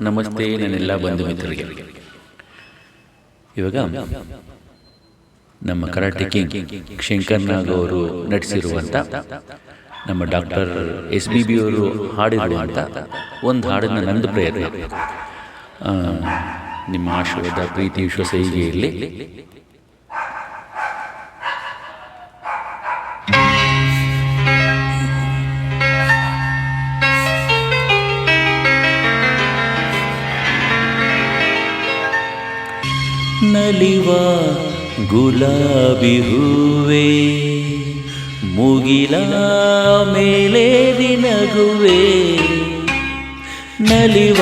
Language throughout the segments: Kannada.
ನಮಸ್ತೆ ನನ್ನೆಲ್ಲ ಬಂಧು ಮಿತ್ರರಿಗೆ ಇವಾಗ ನಮ್ಮ ಕರಾಟೆ ಕಿಂಗ್ ಶಂಕರ್ನಾಗ್ ಅವರು ನಟಿಸಿರುವಂಥ ನಮ್ಮ ಡಾಕ್ಟರ್ ಎಸ್ ಬಿ ಬಿ ಅವರು ಹಾಡಿರುವಂಥ ಒಂದು ಹಾಡನ್ನು ನಂದು ಪ್ರಯತ್ನ ನಿಮ್ಮ ಆಶೀರ್ವಾದ ಪ್ರೀತಿ ವಿಶ್ವಾಸ ಹೀಗೆ ಇರಲಿ. ನಲಿವ ಗುಲಾಬಿ ಹೂವೆ, ಮುಗಿಲ ಮೇಲೆ ದಿನಗುವೆ, ನಲಿವ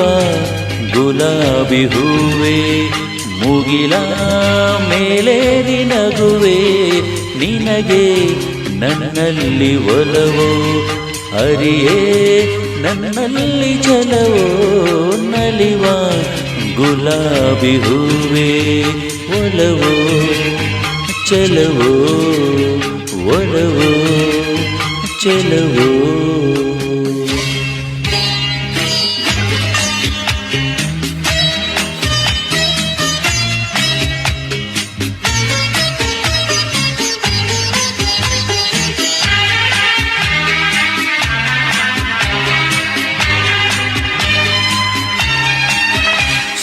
ಗುಲಾಬಿ ಹೂವೆ, ಮುಗಿಲ ಮೇಲೆ ದಿನಗುವೆ, ನಿನಗೆ ನನ್ನಲ್ಲಿ ಒಲವೋ? ಹರಿಯೇ ನನ್ನಲ್ಲಿ ಚಲವೋ ನಲಿವ ಗುಲಾಬಿ ಹೂವೆ ಒಲವೋ ಚಲವೋ ಒಲವೋ ಚೆಲವೋ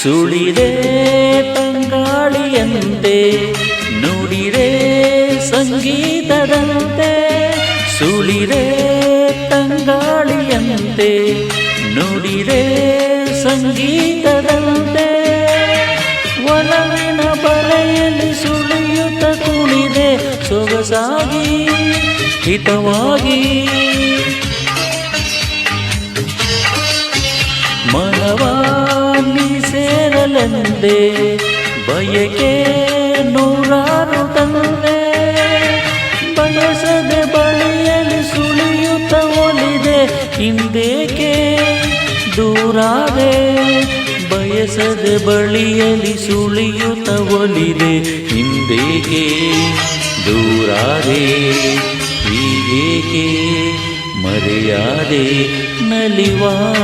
ಸುಳಿದೆ ತಂಗಾಳಿಯಂತೆ, ನುಡಿರೆ ಸಂಗೀತದಂತೆ, ಸುಳಿರೆ ತಂಗಾಳಿಯಂತೆ, ನುಡಿರೆ ಸಂಗೀತದಂತೆ. ಒಲವಿನ ಬಲೆಯಲ್ಲಿ ಸುಳಿಯುತ್ತ ಕುಣಿದೆ ಸೊಗಸಾಗಿ, ಹಿತವಾಗಿ. ಮನವಾನಿ ಸೇರಲೆಂದೆ ಬಯಕೆ ನೂರಾರು ತಂದೆ. ಬಯಸದೆ ಬಳಿಯಲ್ಲಿ ಸುಳಿಯುತ್ತ ಒಲಿದೆ. ಹಿಂದೇಕೆ ದೂರಾದೆ. ಬಯಸದೆ ಬಳಿಯಲ್ಲಿ ಸುಳಿಯುತ್ತ ಒಲಿದೆ. ಹಿಂದೇಕೆ ದೂರಾದೆ. ಹೀಗೇಕೆ ಮರೆಯಾದೆ. ನಲಿವಾ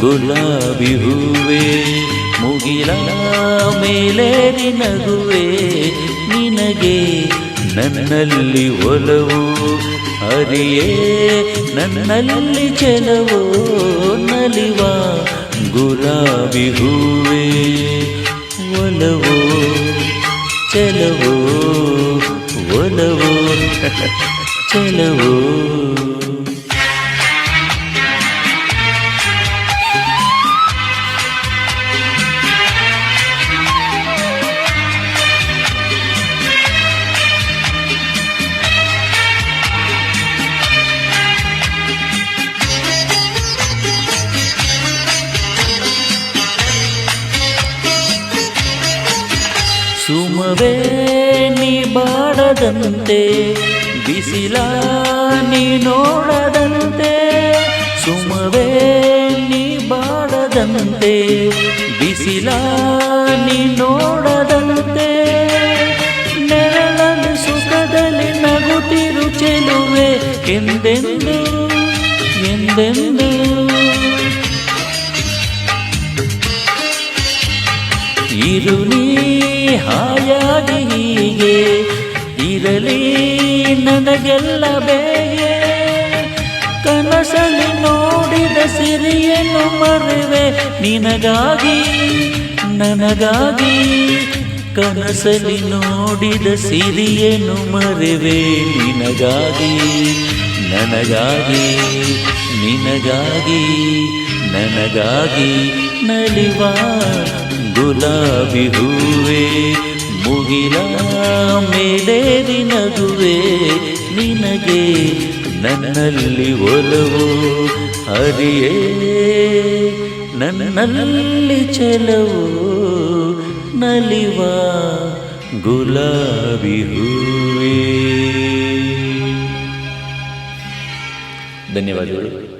ಗುಲಾಬಿ ಹೂವೆ. ಮುಗಿಲ ಮೇಲೆ ನಗುವೆ, ನಿನಗೆ ನನ್ನಲ್ಲಿ ಒಲವು. ಹರಿಯೇ ನನ್ನಲ್ಲಿ ಚೆಲವೋ, ನಲಿವ ಗುಲಾಬಿ ಹೂವೆ. ಒಲವೋ, ಚೆಲವೋ ಒಲವೋ, ಚೆಲವೋ. ಸುಮವೇ ನೀ ಬಾಡದಂತೆ ಬಿಸಿಲ ನೀ ನೋಡದಂತೆ, ಸುಮವೇ ನೀ ಬಾಡದಂತೆ ಬಿಸಿಲ ನೀ ನೋಡದಂತೆ. ನೆರಳಲ್ಲಿ ಸುಖದಲ್ಲಿ ನಗುತ್ತಿರು ಚೆಲುವೆ, ಎಂದೆಂದು ಎಂದೆಂದು? ನೀ ಹಾಯಾಗಿ ಹೀಗೆ. ಇರಲಿ ನನಗೆಲ್ಲ ಬೇಗೆ. ಕನಸಲ್ಲಿ ನೋಡಿದ ಸಿರಿಯನ್ನು ಮರೆವೆ. ನಿನಗಾಗಿ, ನನಗಾಗಿ ಕನಸಲ್ಲಿ ನೋಡಿದ ಸಿರಿಯನ್ನು ಮರುವೆ. ನಿನಗಾಗಿ, ನನಗಾಗಿ ನಿನಗಾಗಿ, ನನಗಾಗಿ ನಲಿವ ಗುಲಾಬಿ ಹೂವೆ ಮುಗಿಲ ಮೇಲೆ ನಗುವೆ ನಿನಗೆ ನನ್ನಲ್ಲಿ ಒಲವು ಹರಿಯೇ ನನ್ನಲ್ಲಿ ಚೆಲವು ನಲಿವ ಗುಲಾಬಿ ಹೂವೇ ಧನ್ಯವಾದಗಳು